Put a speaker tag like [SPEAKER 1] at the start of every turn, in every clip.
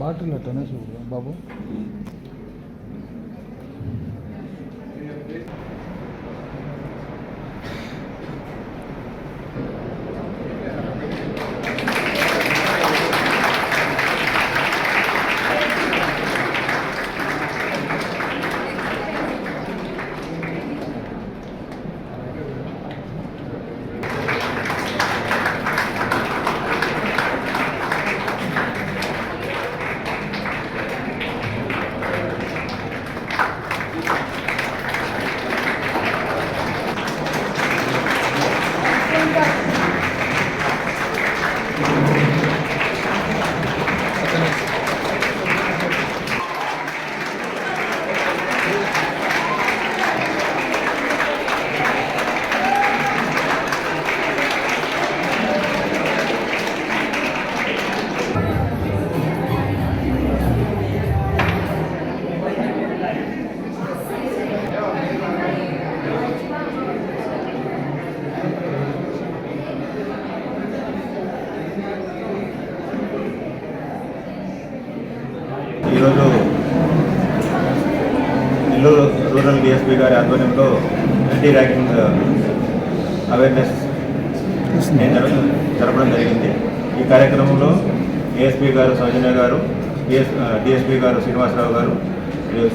[SPEAKER 1] Bottle అట్టనే చూడు బాబు.
[SPEAKER 2] Nellore rural DSP గారి ఆధ్వర్యంలో యాంటీ ర్యాగింగ్ అవేర్నెస్ జరపడం జరిగింది. ఈ కార్యక్రమంలో ఏఎస్పీ గారు సౌజన్య గారు డిఎస్ డిఎస్పీ గారు శ్రీనివాసరావు గారు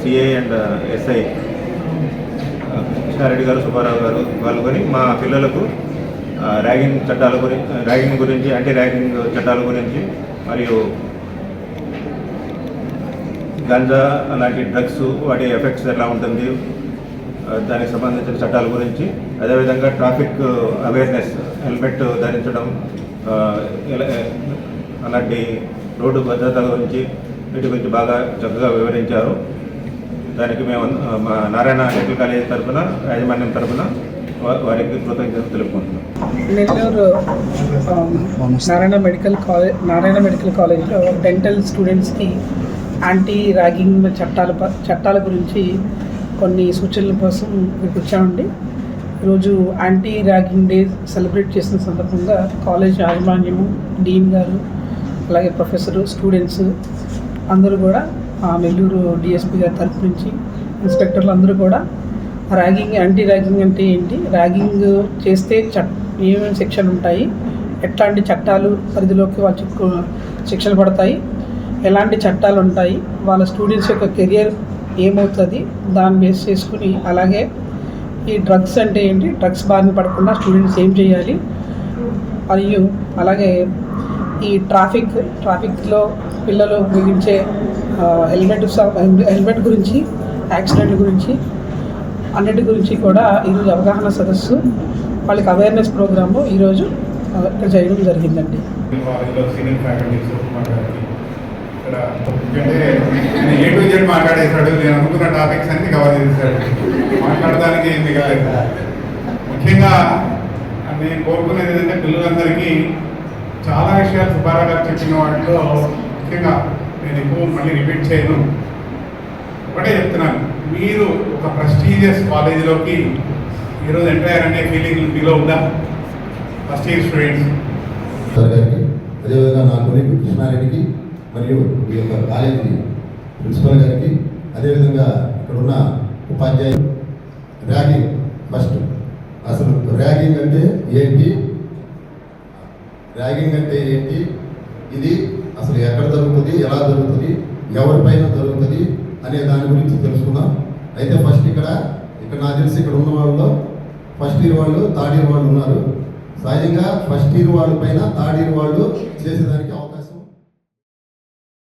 [SPEAKER 2] సిఐ అండ్ ఎస్ఐ కృష్ణారెడ్డి గారు సుబ్బారావు గారు పాల్గొని మా పిల్లలకు ర్యాగింగ్ చట్టాల గురించి ర్యాగింగ్ గురించి యాంటీ ర్యాగింగ్ చట్టాల గురించి మరియు గంజా అలాంటి డ్రగ్స్ వాటి ఎఫెక్ట్స్ ఎలా ఉంటుంది దానికి సంబంధించిన చట్టాల గురించి అదేవిధంగా ట్రాఫిక్ అవేర్నెస్ హెల్మెట్ ధరించడం అలాంటి రోడ్డు భద్రత గురించి వీటి గురించి బాగా చక్కగా వివరించారు. దానికి మేము మా నారాయణ మెడికల్ కాలేజ్ తరఫున యాజమాన్యం తరఫున వారికి కృతజ్ఞతలు తెలుపుకుంటున్నాం.
[SPEAKER 3] Nellore Narayana medical college Narayana medical కాలేజ్లో డెంటల్ స్టూడెంట్స్కి యాంటీ ర్యాగింగ్ చట్టాల ప- చట్టాల గురించి కొన్ని సూచనల కోసం మీకు వచ్చామండి. ఈరోజు యాంటీ ర్యాగింగ్ డే సెలబ్రేట్ చేసిన సందర్భంగా కాలేజ్ యాజమాన్యము డీన్ గారు అలాగే ప్రొఫెసరు స్టూడెంట్స్ అందరూ కూడా నెల్లూరు డిఎస్పీ గారి తరపు నుంచి ఇన్స్పెక్టర్లు అందరూ కూడా ర్యాగింగ్ యాంటీ ర్యాగింగ్ అంటే ఏంటి? ర్యాగింగ్ చేస్తే చట్ ఏమేమి శిక్షలు ఉంటాయి? ఎట్లాంటి చట్టాలు పరిధిలోకి వాళ్ళు శిక్షలు పడతాయి? ఎలాంటి చట్టాలు ఉంటాయి వాళ్ళ స్టూడెంట్స్ యొక్క కెరియర్ ఏమవుతుంది దాన్ని బేస్ చేసుకుని అలాగే ఈ డ్రగ్స్ అంటే ఏంటి డ్రగ్స్ బారిన పడకుండా స్టూడెంట్స్ ఏం చేయాలి మరియు అలాగే ఈ ట్రాఫిక్ ట్రాఫిక్లో పిల్లలు ఉపయోగించే హెల్మెట్ హెల్మెట్ గురించి యాక్సిడెంట్ గురించి అన్నిటి గురించి కూడా ఈరోజు అవగాహన సదస్సు వాళ్ళకి అవేర్నెస్ ప్రోగ్రాము ఈరోజు ఇక్కడ చేయడం జరిగిందండి.
[SPEAKER 4] ఇక్కడ ఎందుకంటే ఏ టు జెడ్ మాట్లాడేశాడు నేను అనుకున్న టాపిక్స్ అన్ని కవర్ చేశాడు. మాట్లాడడానికి ఏంది కాలేదు. ముఖ్యంగా నేను కోరుకునేది ఏంటంటే పిల్లలందరికీ చాలా విషయాలు సుబ్బారావు గారు చెప్పిన వాటిలో ముఖ్యంగా నేను ఎక్కువ మళ్ళీ రిపీట్ చేయను. ఒకటే చెప్తున్నాను మీరు ఒక ప్రెస్టీజియస్ కాలేజీలోకి ఈరోజు ఎంటర్ అయ్యారనే ఫీలింగ్ మీలో ఉందా? ఫస్ట్ ఇయర్ స్టూడెంట్స్
[SPEAKER 5] అదేవిధంగా నా కొలీగ్ కృష్ణారెడ్డికి మరియు ఈ యొక్క కాలేజీ ప్రిన్సిపల్ గారికి అదేవిధంగా ఇక్కడ ఉన్న ఉపాధ్యాయులు. Ragging first. అసలు ర్యాగింగ్ అంటే ఏంటి? ర్యాగింగ్ అంటే ఏంటి? ఇది అసలు ఎక్కడ జరుగుతుంది? ఎలా జరుగుతుంది? ఎవరిపైన జరుగుతుంది? అనే దాని గురించి తెలుసుకుందాం. అయితే ఫస్ట్ ఇక్కడ ఇక్కడ నాకు తెలిసి ఇక్కడ ఉన్న వాళ్ళలో ఫస్ట్ ఇయర్ వాళ్ళు థర్డ్ ఇయర్ వాళ్ళు ఉన్నారు. సహజంగా ఫస్ట్ ఇయర్ వాళ్ళ పైన థర్డ్ ఇయర్ వాళ్ళు చేసేదానికి అవకాశం